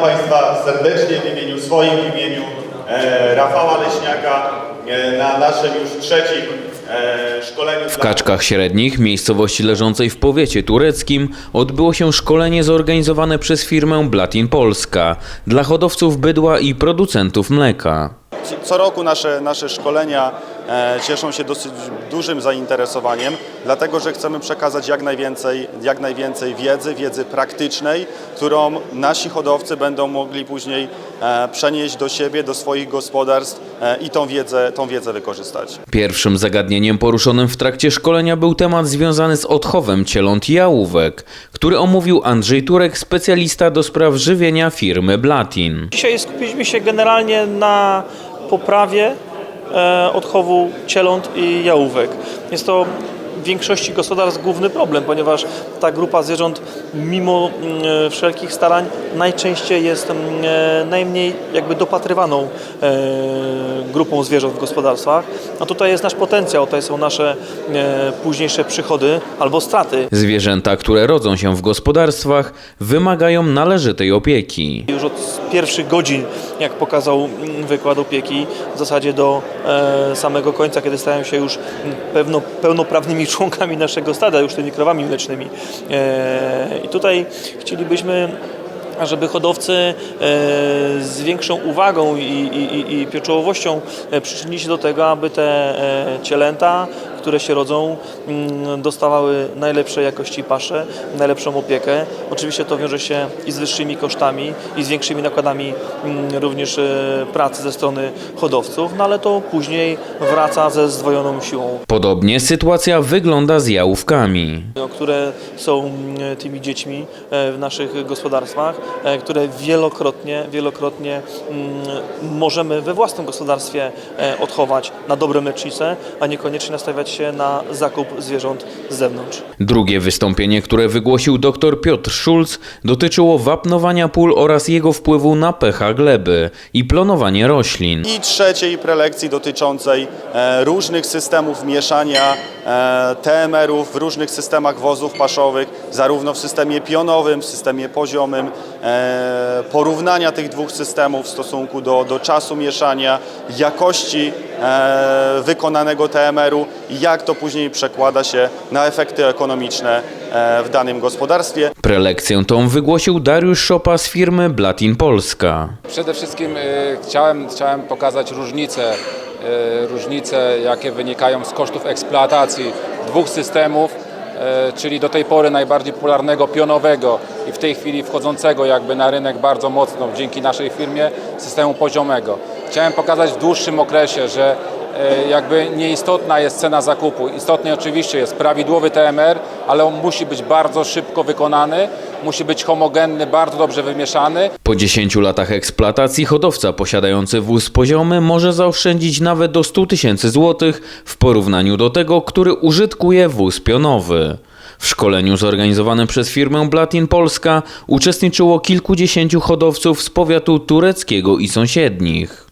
Państwa serdecznie w imieniu swoim, w imieniu e, Rafała Leśniaka e, na naszym już trzecim e, szkoleniu. W Kaczkach Średnich, miejscowości leżącej w powiecie tureckim, odbyło się szkolenie zorganizowane przez firmę Blatin Polska dla hodowców bydła i producentów mleka. Co roku nasze, nasze szkolenia cieszą się dosyć dużym zainteresowaniem, dlatego że chcemy przekazać jak najwięcej, jak najwięcej wiedzy, wiedzy praktycznej, którą nasi hodowcy będą mogli później e, przenieść do siebie, do swoich gospodarstw e, i tą wiedzę, tą wiedzę wykorzystać. Pierwszym zagadnieniem poruszonym w trakcie szkolenia był temat związany z odchowem cieląt i jałówek, który omówił Andrzej Turek, specjalista do spraw żywienia firmy Blatin. Dzisiaj skupiliśmy się generalnie na poprawie e, odchowu cieląt i jałówek. Jest to większości gospodarstw główny problem, ponieważ ta grupa zwierząt mimo mm, wszelkich starań najczęściej jest mm, e, najmniej jakby dopatrywaną e, grupą zwierząt w gospodarstwach. A tutaj jest nasz potencjał, tutaj są nasze e, późniejsze przychody albo straty. Zwierzęta, które rodzą się w gospodarstwach, wymagają należytej opieki. Już od pierwszych godzin, jak pokazał mm, wykład opieki, w zasadzie do e, samego końca, kiedy stają się już pewno, pełnoprawnymi członkami naszego stada, już tymi krowami mlecznymi. E, I tutaj chcielibyśmy żeby hodowcy e, z większą uwagą i, i, i- pieczołowością e, przyczynili się do tego, aby te cielęta, które się rodzą, mm, dostawały najlepszej jakości pasze, najlepszą opiekę. Oczywiście to wiąże się i z wyższymi kosztami, i z większymi nakładami mm, również e, pracy ze strony hodowców, no ale to później wraca ze zdwojoną siłą Podobnie sytuacja wygląda z jałówkami. no, które są mm, tymi dziećmi e, w naszych gospodarstwach, e, które wielokrotnie, wielokrotnie możemy we własnym gospodarstwie odchować na dobre mlecznice, a niekoniecznie nastawiać się na zakup zwierząt z zewnątrz. Drugie wystąpienie, które wygłosił dr Piotr Schulz, dotyczyło wapnowania pól oraz jego wpływu na pH gleby i planowanie roślin. I trzeciej prelekcji dotyczącej e, różnych systemów mieszania e, TMR-ów w różnych systemach wozów paszowych, zarówno w systemie pionowym, w systemie poziomym, e, porównania tych dwóch systemów w stosunku do, do czasu mieszania, jakości wykonanego TMR-u i jak to później przekłada się na efekty ekonomiczne e, w danym gospodarstwie. Prelekcję tą wygłosił Dariusz Szopa z firmy Blatin Polska. Przede wszystkim e, chciałem, chciałem pokazać różnice, e, różnice, jakie wynikają z kosztów eksploatacji dwóch systemów, e, czyli do tej pory najbardziej popularnego pionowego i w tej chwili wchodzącego jakby na rynek bardzo mocno dzięki naszej firmie systemu poziomego. Chciałem pokazać w dłuższym okresie, że e, jakby nieistotna jest cena zakupu. Istotny oczywiście jest prawidłowy TMR, ale on musi być bardzo szybko wykonany, musi być homogenny, bardzo dobrze wymieszany. Po 10 latach eksploatacji hodowca posiadający wóz poziomy może zaoszczędzić nawet do 100 tysięcy złotych w porównaniu do tego, który użytkuje wóz pionowy. W szkoleniu zorganizowanym przez firmę Blatin Polska uczestniczyło kilkudziesięciu hodowców z powiatu tureckiego i sąsiednich.